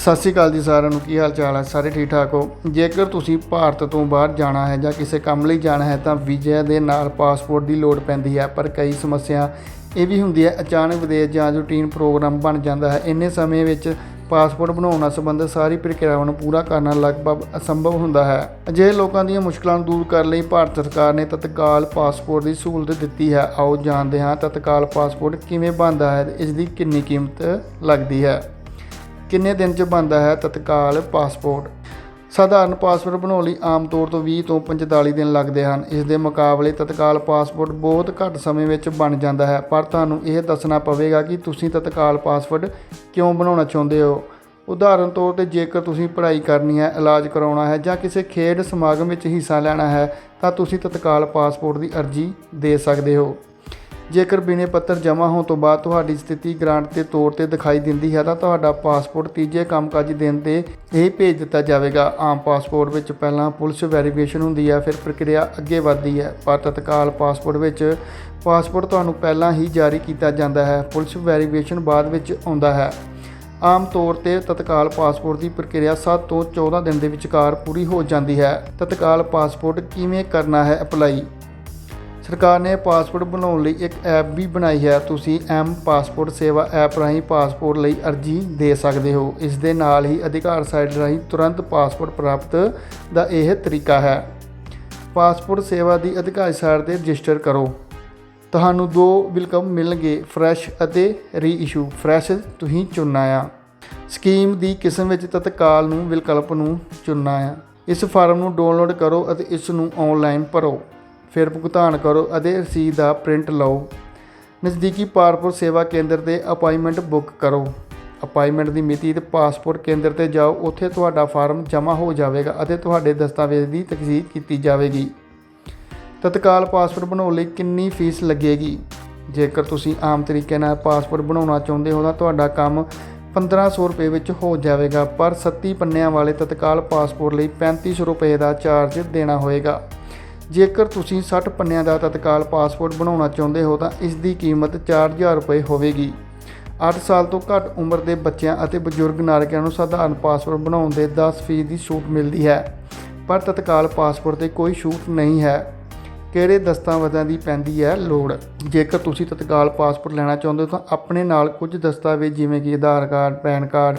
ਸਤਿ ਸ਼੍ਰੀ ਅਕਾਲ ਜੀ ਸਾਰਿਆਂ ਨੂੰ, ਕੀ ਹਾਲ ਚਾਲ ਹੈ? ਸਾਰੇ ਠੀਕ ਠਾਕ ਹੋ? ਜੇਕਰ ਤੁਸੀਂ ਭਾਰਤ ਤੋਂ ਬਾਹਰ ਜਾਣਾ ਹੈ ਜਾਂ ਕਿਸੇ ਕੰਮ ਲਈ ਜਾਣਾ ਹੈ ਤਾਂ ਵੀਜ਼ੇ ਦੇ ਨਾਲ ਪਾਸਪੋਰਟ ਦੀ ਲੋੜ ਪੈਂਦੀ ਹੈ, ਪਰ ਕਈ ਸਮੱਸਿਆ ਇਹ ਵੀ ਹੁੰਦੀ ਹੈ, ਅਚਾਨਕ ਵਿਦੇਸ਼ ਜਾਂ ਰੂਟੀਨ ਪ੍ਰੋਗਰਾਮ ਬਣ ਜਾਂਦਾ ਹੈ, ਇੰਨੇ ਸਮੇਂ ਵਿੱਚ ਪਾਸਪੋਰਟ ਬਣਾਉਣ ਨਾਲ ਸੰਬੰਧਿਤ ਸਾਰੀ ਪ੍ਰਕਿਰਿਆਵਾਂ ਨੂੰ ਪੂਰਾ ਕਰਨਾ ਲਗਭਗ ਅਸੰਭਵ ਹੁੰਦਾ ਹੈ। ਅਜਿਹੇ ਲੋਕਾਂ ਦੀਆਂ ਮੁਸ਼ਕਲਾਂ ਨੂੰ ਦੂਰ ਕਰਨ ਲਈ ਭਾਰਤ ਸਰਕਾਰ ਨੇ ਤਤਕਾਲ ਪਾਸਪੋਰਟ ਦੀ ਸਹੂਲਤ ਦਿੱਤੀ ਹੈ। ਆਓ ਜਾਣਦੇ ਹਾਂ ਤਤਕਾਲ ਪਾਸਪੋਰਟ ਕਿਵੇਂ ਬਣਦਾ ਹੈ ਇਸ ਦੀ ਕਿੰਨੀ ਕੀਮਤ ਲੱਗਦੀ ਹੈ। ਕਿੰਨੇ ਦਿਨ ਚ ਬਣਦਾ ਹੈ ਤਤਕਾਲ ਪਾਸਪੋਰਟ? ਸਾਧਾਰਨ ਪਾਸਪੋਰਟ ਬਣਾਉਣ ਲਈ ਆਮ ਤੌਰ ਤੋਂ 20 ਤੋਂ 45 ਦਿਨ ਲੱਗਦੇ ਹਨ। ਇਸ ਦੇ ਮੁਕਾਬਲੇ ਤਤਕਾਲ ਪਾਸਪੋਰਟ ਬਹੁਤ ਘੱਟ ਸਮੇਂ ਵਿੱਚ ਬਣ ਜਾਂਦਾ ਹੈ। ਪਰ ਤੁਹਾਨੂੰ ਇਹ ਦੱਸਣਾ ਪਵੇਗਾ ਕਿ ਤੁਸੀਂ ਤਤਕਾਲ ਪਾਸਪੋਰਟ ਕਿਉਂ ਬਣਾਉਣਾ ਚਾਹੁੰਦੇ ਹੋ? ਉਦਾਹਰਨ ਤੌਰ ਤੇ ਜੇਕਰ ਤੁਸੀਂ ਪੜ੍ਹਾਈ ਕਰਨੀ ਹੈ, ਇਲਾਜ ਕਰਾਉਣਾ ਹੈ ਜਾਂ ਕਿਸੇ ਖੇਡ ਸਮਾਗਮ ਵਿੱਚ ਹਿੱਸਾ ਲੈਣਾ ਹੈ, ਤਾਂ ਤੁਸੀਂ ਤਤਕਾਲ ਪਾਸਪੋਰਟ ਦੀ ਅਰਜ਼ੀ ਦੇ ਸਕਦੇ ਹੋ। ਜੇਕਰ ਬਿਨੇ ਪੱਤਰ ਜਮ੍ਹਾਂ ਹੋਣ ਤੋਂ ਬਾਅਦ ਤੁਹਾਡੀ ਸਥਿਤੀ ਗ੍ਰਾਂਟ ਦੇ ਤੌਰ ਤੇ ਦਿਖਾਈ ਦਿੰਦੀ ਹੈ, ਤਾਂ ਤੁਹਾਡਾ ਪਾਸਪੋਰਟ ਤੀਜੇ ਕੰਮਕਾਜੀ ਦਿਨ ਤੇ ਇਹ ਭੇਜ ਦਿੱਤਾ ਜਾਵੇਗਾ। ਆਮ ਪਾਸਪੋਰਟ ਵਿੱਚ ਪਹਿਲਾਂ ਪੁਲਿਸ ਵੈਰੀਫਿਕੇਸ਼ਨ ਹੁੰਦੀ ਹੈ, ਫਿਰ ਪ੍ਰਕਿਰਿਆ ਅੱਗੇ ਵਧਦੀ ਹੈ, ਪਰ ਤਤਕਾਲ ਪਾਸਪੋਰਟ ਵਿੱਚ ਪਾਸਪੋਰਟ ਤੁਹਾਨੂੰ ਪਹਿਲਾਂ ਹੀ ਜਾਰੀ ਕੀਤਾ ਜਾਂਦਾ ਹੈ। ਪੁਲਿਸ ਵੈਰੀਫਿਕੇਸ਼ਨ ਬਾਅਦ ਵਿੱਚ ਆਉਂਦਾ ਹੈ। ਆਮ ਤੌਰ ਤੇ ਤਤਕਾਲ ਪਾਸਪੋਰਟ ਦੀ ਪ੍ਰਕਿਰਿਆ 7 ਤੋਂ 14 ਦਿਨ ਦੇ ਵਿਚਕਾਰ ਪੂਰੀ ਹੋ ਜਾਂਦੀ ਹੈ। ਤਤਕਾਲ ਪਾਸਪੋਰਟ ਕਿਵੇਂ ਕਰਨਾ ਹੈ ਅਪਲਾਈ ਸਰਕਾਰ ਨੇ ਪਾਸਪੋਰਟ ਬਣਾਉਣ ਲਈ ਇੱਕ ਐਪ ਵੀ ਬਣਾਈ ਹੈ। ਤੁਸੀਂ ਐਮ ਪਾਸਪੋਰਟ ਸੇਵਾ ਐਪ ਰਾਹੀਂ ਪਾਸਪੋਰਟ ਲਈ ਅਰਜ਼ੀ ਦੇ ਸਕਦੇ ਹੋ। ਇਸ ਦੇ ਨਾਲ ਹੀ ਅਧਿਕਾਰ ਸਾਈਟ ਰਾਹੀਂ ਤੁਰੰਤ ਪਾਸਪੋਰਟ ਪ੍ਰਾਪਤ ਦਾ ਇਹ ਤਰੀਕਾ ਹੈ। ਪਾਸਪੋਰਟ ਸੇਵਾ ਦੀ ਅਧਿਕਾਰ ਸਾਈਟ ਤੇ ਰਜਿਸਟਰ ਕਰੋ। ਤੁਹਾਨੂੰ ਦੋ ਵਿਕਲਪ ਮਿਲਣਗੇ, ਫਰੈਸ਼ ਅਤੇ ਰੀਇਸ਼ੂ। ਫਰੈਸ਼ ਤੁਸੀਂ ਚੁਣਨਾ ਆ। ਸਕੀਮ ਦੀ ਕਿਸਮ ਵਿੱਚ ਤਤਕਾਲ ਨੂੰ ਵਿਕਲਪ ਨੂੰ ਚੁਣਨਾ ਆ। ਇਸ ਫਾਰਮ ਨੂੰ ਡਾਊਨਲੋਡ ਕਰੋ ਅਤੇ ਇਸ ਨੂੰ ਆਨਲਾਈਨ ਭਰੋ। ਫਿਰ ਭੁਗਤਾਨ ਕਰੋ ਅਤੇ ਰਸੀਦ ਦਾ ਪ੍ਰਿੰਟ ਲਓ। ਨਜ਼ਦੀਕੀ ਪਾਸਪੋਰਟ ਸੇਵਾ ਕੇਂਦਰ ਤੇ ਅਪਾਇੰਟਮੈਂਟ ਬੁੱਕ ਕਰੋ। ਅਪਾਇੰਟਮੈਂਟ ਦੀ ਮਿਤੀ ਤੇ ਪਾਸਪੋਰਟ ਕੇਂਦਰ ਤੇ ਜਾਓ। ਉੱਥੇ ਤੁਹਾਡਾ ਫਾਰਮ ਜਮ੍ਹਾਂ ਹੋ ਜਾਵੇਗਾ ਅਤੇ ਤੁਹਾਡੇ ਦਸਤਾਵੇਜ਼ ਦੀ ਤਸਦੀਕ ਕੀਤੀ ਜਾਵੇਗੀ। ਤਤਕਾਲ ਪਾਸਪੋਰਟ ਬਣਾਉਣ ਲਈ ਕਿੰਨੀ ਫੀਸ ਲੱਗੇਗੀ? ਜੇਕਰ ਤੁਸੀਂ ਆਮ ਤਰੀਕੇ ਨਾਲ ਪਾਸਪੋਰਟ ਬਣਾਉਣਾ ਚਾਹੁੰਦੇ ਹੋ ਤਾਂ ਤੁਹਾਡਾ ਕੰਮ 1500 ਰੁਪਏ ਵਿੱਚ ਹੋ ਜਾਵੇਗਾ, ਪਰ 37 ਪੰਨਿਆਂ ਵਾਲੇ ਤਤਕਾਲ ਪਾਸਪੋਰਟ ਲਈ 3500 ਰੁਪਏ ਦਾ ਚਾਰਜ ਦੇਣਾ ਹੋਵੇਗਾ ਜੇਕਰ ਤੁਸੀਂ 60 ਪੰਨਿਆਂ ਦਾ ਤਤਕਾਲ ਪਾਸਪੋਰਟ ਬਣਾਉਣਾ ਚਾਹੁੰਦੇ ਹੋ ਤਾਂ ਇਸ ਦੀ ਕੀਮਤ 4000 ਰੁਪਏ ਹੋਵੇਗੀ। 8 ਸਾਲ ਤੋਂ ਘੱਟ ਉਮਰ ਦੇ ਬੱਚਿਆਂ ਅਤੇ ਬਜ਼ੁਰਗ ਨਾਗਰਿਕਾਂ ਨੂੰ ਸਾਧਾਰਨ ਪਾਸਪੋਰਟ ਬਣਾਉਣ ਦੇ 10% ਦੀ ਛੂਟ ਮਿਲਦੀ ਹੈ, ਪਰ ਤਤਕਾਲ ਪਾਸਪੋਰਟ ਤੇ ਕੋਈ ਛੂਟ ਨਹੀਂ ਹੈ। ਕਿਹੜੇ ਦਸਤਾਵੇਜ਼ਾਂ ਦੀ ਪੈਂਦੀ ਹੈ? ਲੋੜ। ਜੇਕਰ ਤੁਸੀਂ ਤਤਕਾਲ ਪਾਸਪੋਰਟ ਲੈਣਾ ਚਾਹੁੰਦੇ ਹੋ ਤਾਂ ਆਪਣੇ ਨਾਲ ਕੁਝ ਦਸਤਾਵੇਜ਼ ਜਿਵੇਂ ਕਿ ਆਧਾਰ ਕਾਰਡ, ਪੈਨ ਕਾਰਡ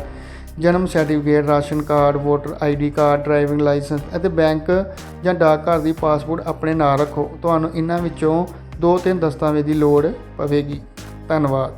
ਜਨਮ certificate, ration card, voter ID card, driving licence ਅਤੇ ਬੈਂਕ ਜਾਂ ਡਾਕਘਰ ਦੀ ਪਾਸਪੋਰਟ ਆਪਣੇ ਨਾਲ ਰੱਖੋ। ਤੁਹਾਨੂੰ ਇਹਨਾਂ ਵਿੱਚੋਂ ਦੋ ਤਿੰਨ ਦਸਤਾਵੇਜ਼ ਦੀ ਲੋੜ ਪਵੇਗੀ। ਧੰਨਵਾਦ।